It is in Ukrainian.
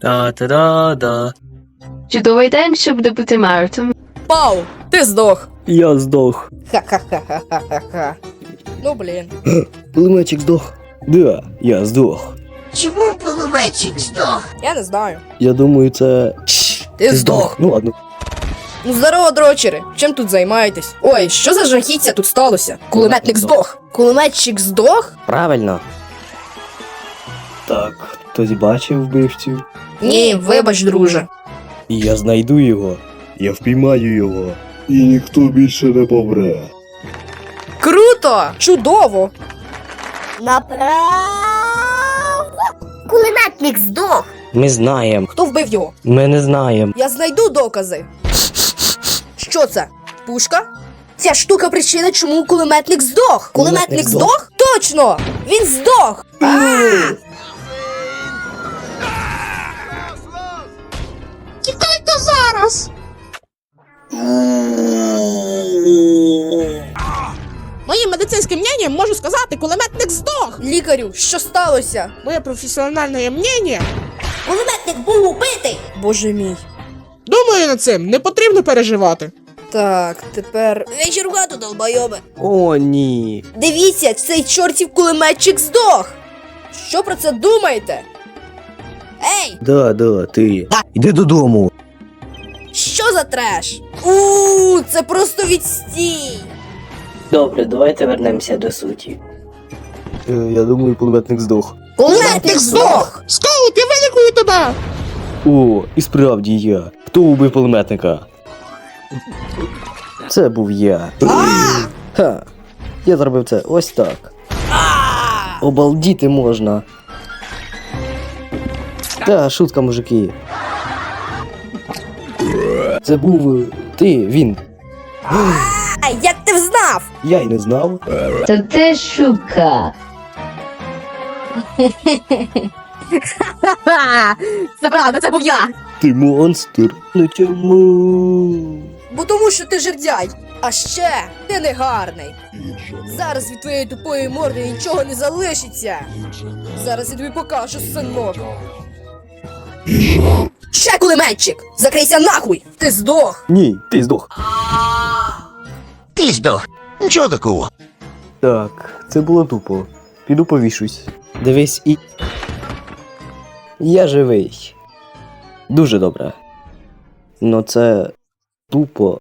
Та-та-да-да. Чудовий день, щоб не бути мертвим. Пау, ти здох. Я здох. Ха-ха-ха-ха-ха-ха. Ну блін. Пулеметчик здох. Да, я здох. Чому половечик здох? Я не знаю. Я думаю, це. Чш, Ти здох. Ну ладно. Ну здорово, дрочери. Чим тут займаєтесь? Ой, що за жахіття тут сталося? Кулеметник здох. Кулеметчик здох? Правильно. Так, хтось бачив вбивцю. Ні, вибач, друже. І я знайду його. Я впіймаю його. І ніхто більше не помре. Круто! Чудово! Направо. Кулеметник здох. Ми знаємо. Хто вбив його? Ми не знаємо. Я знайду докази. Що це? Пушка? Ця штука причина, чому кулеметник здох. Кулеметник Кулеметник здох? Точно! Він здох! А! Моїм медицинським мненням можу сказати, кулеметник здох. Лікарю, що сталося? Моє професіональне мнення. Кулеметник був убитий. Боже мій. Думаю над цим, не потрібно переживати. Так, тепер. Вечір в хату. О, ні. Дивіться, цей чортів кулеметчик здох. Що про це думаєте? Ей, Да, да, ти. Іди додому. що за треш? У, це просто відстій. Добре, давайте вернемося до суті. Е, я думаю, пулеметник здох. Кулеметник здох! Скаут, я вилікую тебе! О, і справді я. Хто убив пулеметника? Це був я. Ха. Я зробив це ось так. Обалдіти можна. Та, шутка, мужики. Це був е, ти, він. Як ти взнав? Я й не знав. Та ти шука. Це правда, це був я. Ти монстр. Ну чому? Бо тому, що ти жердяй. А ще ти негарний. Зараз від твоєї тупої морди нічого не залишиться. Зараз я тобі покажу, синок. Ще кулеметчик! Закрийся нахуй! Ти здох! Ні, ти здох. Здох. Нічого такого. Так, це було тупо. Піду повішусь. Дивись і. Я живий. Дуже добре. Ну це тупо.